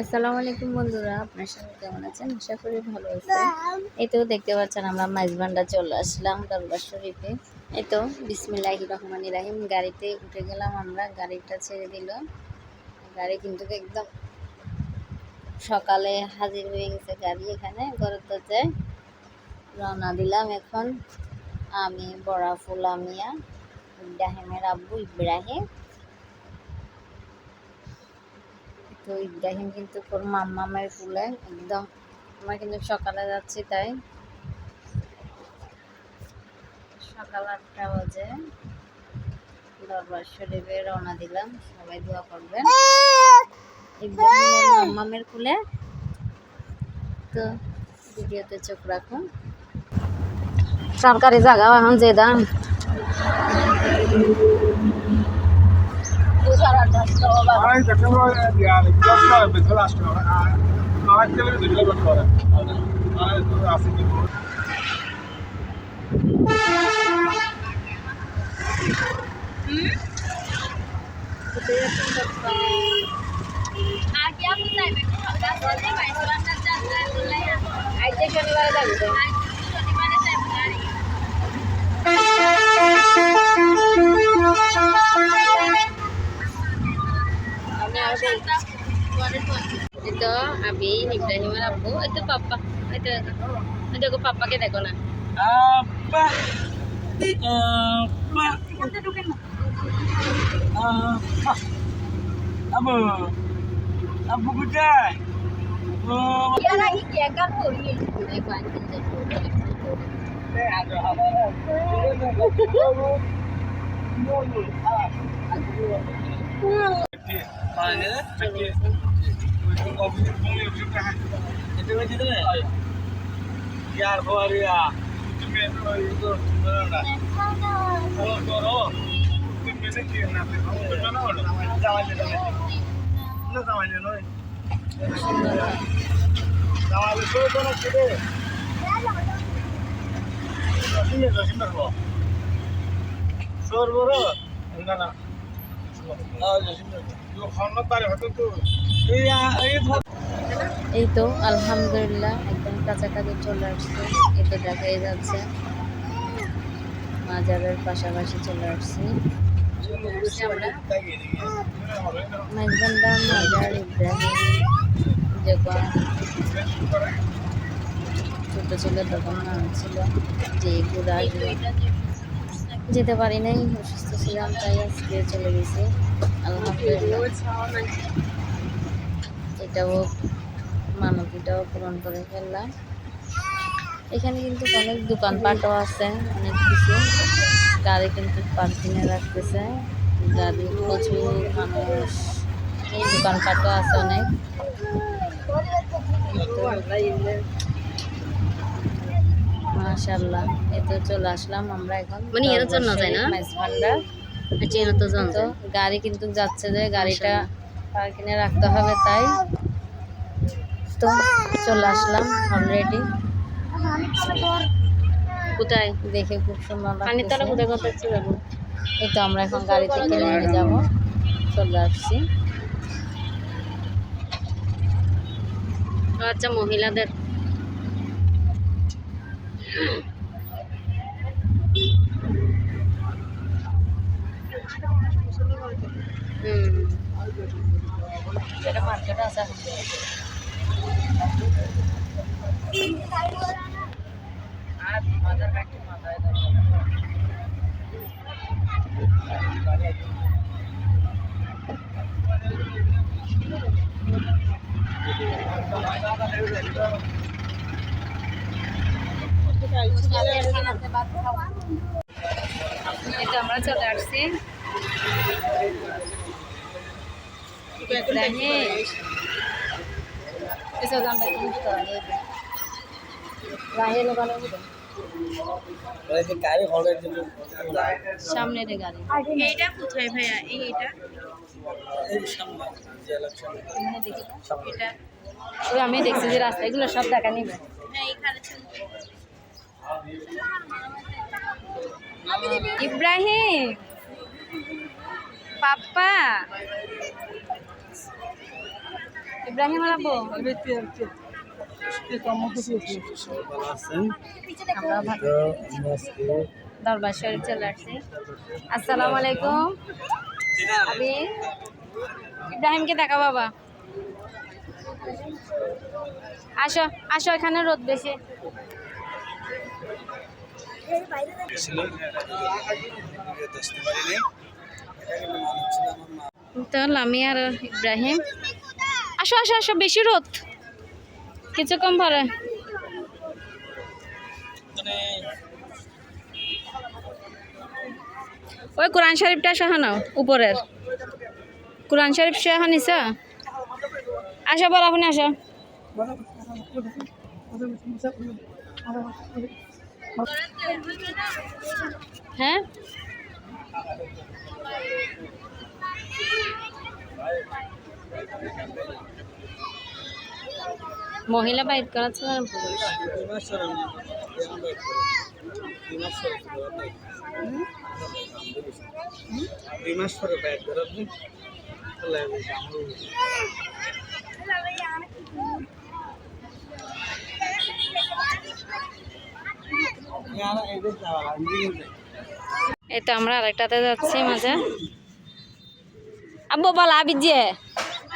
আসসালামু আলাইকুম বন্ধুরা, আপনার সবাই কেমন আছেন? আশা করি ভালো আছেন। এই তো দেখতে পাচ্ছেন আমরা মাইজবান্ডা চলে আসলাম দরবার শরীফে। এই তো বিসমিল্লাহি রহমান রাহিম, গাড়িতে উঠে গেলাম আমরা, গাড়িটা ছেড়ে দিল। গাড়ি কিন্তু একদম সকালে হাজির হয়ে গেছে গাড়ি এখানে, ঘরের দরজায় রওনা দিলাম এখন। আমি, বড়া ফুলামিয়া ইব্রাহিমের আব্বু ইব্রাহিম। তো ইব্রাহিম কিন্তু ওর মাম্মামের কুলে, একদম। আমরা কিন্তু সকালে যাচ্ছি তাই। সকাল আটটা বাজে। দরবার শরীফে রওনা দিলাম। সবাই দোয়া করবেন। ইব্রাহিম মাম্মামের কুলে। তো ভিডিওতে চোখ রাখুন। সরকারি জায়গা এখন যে দাম। Aşkına. Ağaçları da bile bak var. Ay, aslında bu. আইতে শনিবারে যাবি তো এই তো আবি ইব্রাহিমের আব্বু এই তো পাপ্পা এই তো এই দেখো পাপ্পাকে দেখো না Apa? Apa? Apa? Apa? Apa kucai? Oh, দেখো আঙ্কেল দেখো চলে গেছে। यार हो रिया तुम्हें तो इधर ना और करो तुम्हें से किया ना तुम ना हो जाने दो ना जाने दो जाने सो तो ना किधे तुम्हें तो सिमर को सोर बोलो ना ना आ जो सिमर जो खाना तारे होते तो এই তো, আলহামদুলিল্লাহ, একদম কাছাকাছি চলে আসছে। এতে দেখাই যাচ্ছে। মাজারের পাশাপাশি চলে আসছি। আমরা মাইজবান্ডা মাজার যখন ছোটো ছিল তখন ছিল, যে ঘুরে আসবে যেতে পারি নাই, অসুস্থ ছিলাম, তাই আজকে চলে গেছি। আলহামদুলিল্লাহ। এটাও মানবীটাও পূরণ করে ফেললাম। এখানে কিন্তু অনেক দোকানপাটও আছে অনেক কিছু। গাড়ি কিন্তু পার্কিংয়ে রাখতেছে। গাড়ি প্রচুর মানুষ এই দোকানপাটও আছে অনেক। মাশাল্লাহ চলে আসলাম আমরা এখন। মানে এর জন্য না? তো গাড়ি কিন্তু যাচ্ছে যে গাড়িটা পার্কিংয়ে রাখতে হবে তাই। তো চলে আসলাম অলরেডি কোথায়? দেখে খুব সুন্দর কোথায়? কোথায় যাব এই তো আমরা এখন গাড়ি থেকে নেমে যাব। চলে আসছি। আচ্ছা মহিলাদের। হুম। এটা মার্কেট আছে। এখন। আর মাথার কাছে মাথায় ধরো। এই তো আমরা চলে আসছি সামনে রে গাড়ি এইটা কোথায় ভাইয়া? এই। এটা? ওই আমি দেখছি যে রাস্তা এগুলো সব দেখা নিবে। হ্যাঁ ইব্রাহিম! পাপ্পা! ইব্রাহিম দরবার শরীফ চলে আসছি। আসসালামু আলাইকুম। আমি ইব্রাহিমকে দেখা বাবা। আসো আসো এখানে রোদ বেশি। ছিল দেখতে পারিনি এটা কিন্তু মানুষ ছিল আমার মা তো আমি আর ইব্রাহিম আসো আসো আসো বেশি রোদ। কিছু কম ভরে ওই কোরআন শরীফটা সহ নাও উপরের। কোরআন শরীফ সহ নিছ? আসো বল আপনি আসো। হ্যাঁ? মহিলা বাইর করাচ্ছে না পুরুষ? এই তো আমরা আরেকটাতে যাচ্ছি মাঝে। আব্বু বল আবি যে।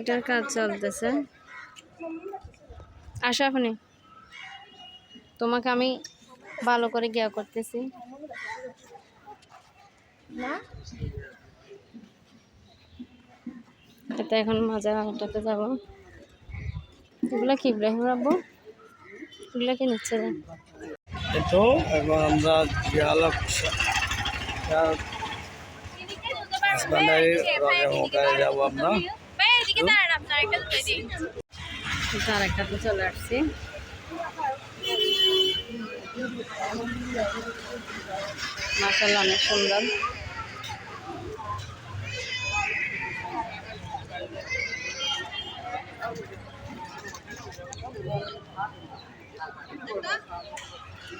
এটার কাজ চলতেছে। আসো আপনি তোমাকে আমি ভালো করে গিয়া করতেছি। এটা এখন মাজা ওটাতে যাব। এগুলো কি ইব্রাহিম রাব্বু এগুলো কি নিচ্ছে? তো এখন আমরা জিয়ালক যাব চলে আসছি। মাসাল্লাহ অনেক সুন্দর মেজবান্ডারি চলে আসলাম এখানে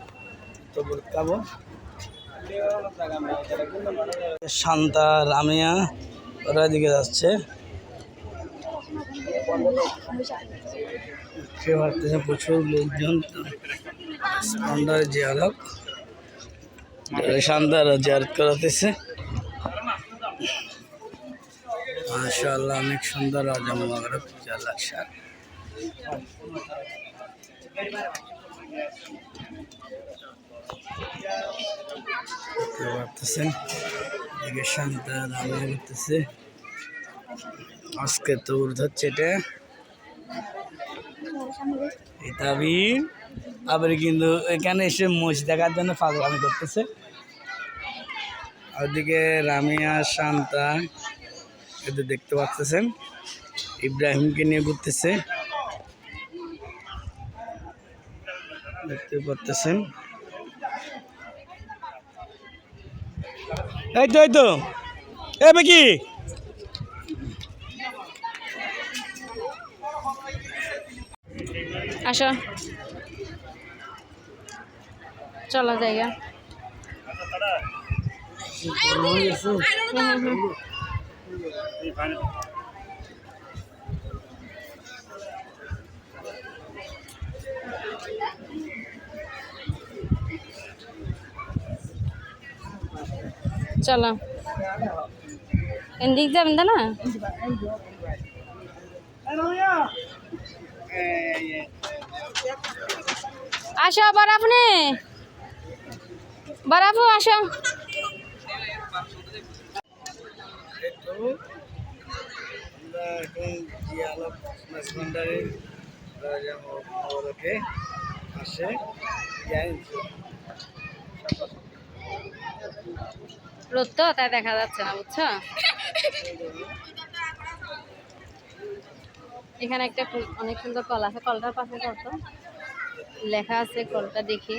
তবুর খাব শান্তা রামিয়া, ওরা দিকে যাচ্ছে। প্রচুর লোকজন। স্পন্ডার জিয়ারত। শান্তার জিয়ারত করাতেছে। মাশাআল্লাহ, অনেক সুন্দর রাজা মোবারক জালাক পারতেছেন এদিকে শান্তা রান্না করতেছে আজকে তো হচ্ছে এটা আবার কিন্তু এখানে এসে মোষ দেখার জন্য পাগলামি করতেছে ওদিকে রামিয়া শান্তা এদের দেখতে পাচ্ছেন ইব্রাহিমকে নিয়ে ঘুরতেছে দেখতে পাচ্ছেন এই তো এই তো এ কি আসো। চলো জায়গা। হুম, হুম, চলো। এদিক যাবেন তো না আসো বরফ নে বরফও আসো। আসে। রোদ তো, তাই দেখা যাচ্ছে না, বুঝছ? এখানে একটা অনেক সুন্দর কল আছে, কলটার পাশে কত? লেখা আছে কলটা দেখি।